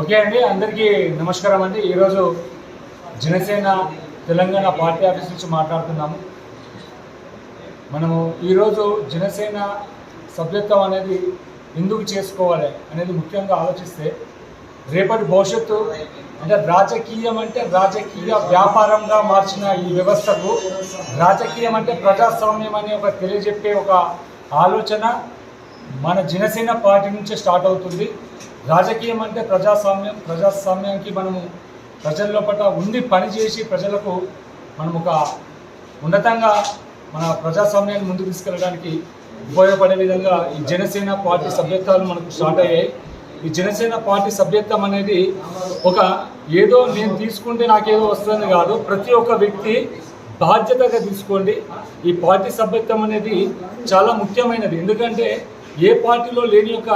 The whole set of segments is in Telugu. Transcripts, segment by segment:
ఓకే అండి అందరికీ నమస్కారం అండి. ఈరోజు జనసేన తెలంగాణ పార్టీ ఆఫీస్ నుంచి మాట్లాడుతున్నాము. మనము ఈరోజు జనసేన సభ్యత్వం అనేది ఎందుకు చేసుకోవాలి అనేది ముఖ్యంగా ఆలోచిస్తే రేపటి భవిష్యత్తు అంటే రాజకీయం అంటే రాజకీయ వ్యాపారంగా మార్చిన ఈ వ్యవస్థకు రాజకీయం అంటే ప్రజాస్వామ్యం అనే ఒక తెలియజెప్పే ఒక ఆలోచన మన జనసేన పార్టీ నుంచే స్టార్ట్ అవుతుంది. రాజకీయం అంటే ప్రజాస్వామ్యం ప్రజాస్వామ్యానికి మనము ప్రజల పట్ల ఉండి పనిచేసి ప్రజలకు మనం ఒక ఉన్నతంగా మన ప్రజాస్వామ్యాన్ని ముందుకు తీసుకెళ్ళడానికి ఉపయోగపడే విధంగా ఈ జనసేన పార్టీ సభ్యత్వాలు మనకు స్టార్ట్ అయ్యాయి. ఈ జనసేన పార్టీ సభ్యత్వం అనేది ఒక ఏదో నేను తీసుకుంటే నాకేదో వస్తుంది కాదు ప్రతి ఒక్క వ్యక్తి బాధ్యతగా తీసుకోండి. ఈ పార్టీ సభ్యత్వం అనేది చాలా ముఖ్యమైనది. ఎందుకంటే ఏ పార్టీలో లేని యొక్క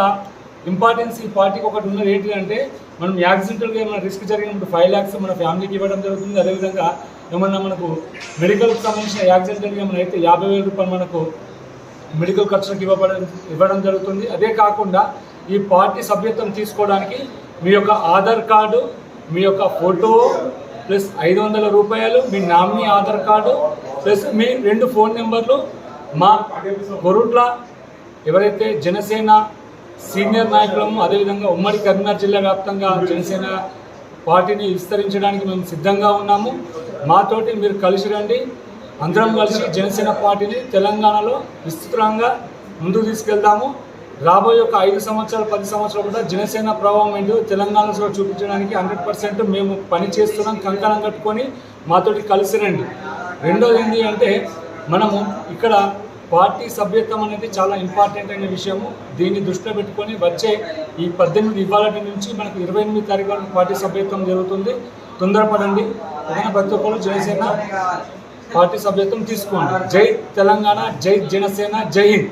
ఇంపార్టెన్స్ ఈ పార్టీకి ఒకటి ఉన్నది ఏంటి అంటే మనం యాక్సిడెంటల్గా ఏమైనా రిస్క్ జరిగినప్పుడు ఫైవ్ ల్యాక్స్ మన ఫ్యామిలీకి ఇవ్వడం జరుగుతుంది. అదేవిధంగా ఏమన్నా మనకు మెడికల్కి సంబంధించిన యాక్సిడెంటల్గా ఏమైనా అయితే యాభై వేల రూపాయలు మనకు మెడికల్ ఖర్చులకు ఇవ్వబడం ఇవ్వడం జరుగుతుంది. అదే కాకుండా ఈ పార్టీ సభ్యత్వం తీసుకోవడానికి మీ యొక్క ఆధార్ కార్డు మీ యొక్క ఫోటో ప్లస్ ఐదు వందల రూపాయలు మీ నామినీ ఆధార్ కార్డు ప్లస్ మీ రెండు ఫోన్ నెంబర్లు మా కొరుట్ల ఎవరైతే జనసేన సీనియర్ నాయకులము అదేవిధంగా ఉమ్మడి కరీంనగర్ జిల్లా వ్యాప్తంగా జనసేన పార్టీని విస్తరించడానికి మేము సిద్ధంగా ఉన్నాము. మాతోటి మీరు కలిసి రండి. అందరం కలిసి జనసేన పార్టీని తెలంగాణలో విస్తృతంగా ముందుకు తీసుకెళ్తాము రాబోయే ఒక ఐదు సంవత్సరాలు పది సంవత్సరాలు కూడా జనసేన ప్రభావం ఏంటో తెలంగాణలో చూపించడానికి హండ్రెడ్ పర్సెంట్ మేము పని చేస్తున్నాం కంకణం కట్టుకొని మాతోటి కలిసి రండి. రెండోది ఏంటి అంటే మనము ఇక్కడ పార్టీ సభ్యత్వం అనేది చాలా ఇంపార్టెంట్ అయిన విషయము. దీన్ని దృష్టిలో పెట్టుకొని వచ్చే ఈ పద్దెనిమిది ఇవ్వాలటి నుంచి మనకు ఇరవై ఎనిమిది తారీఖు వరకు పార్టీ సభ్యత్వం జరుగుతుంది. తొందరపడండి. ఏదైనా ప్రతి ఒక్కరు జనసేన పార్టీ సభ్యత్వం తీసుకోండి. జై తెలంగాణ జై జనసేన జై హింద్.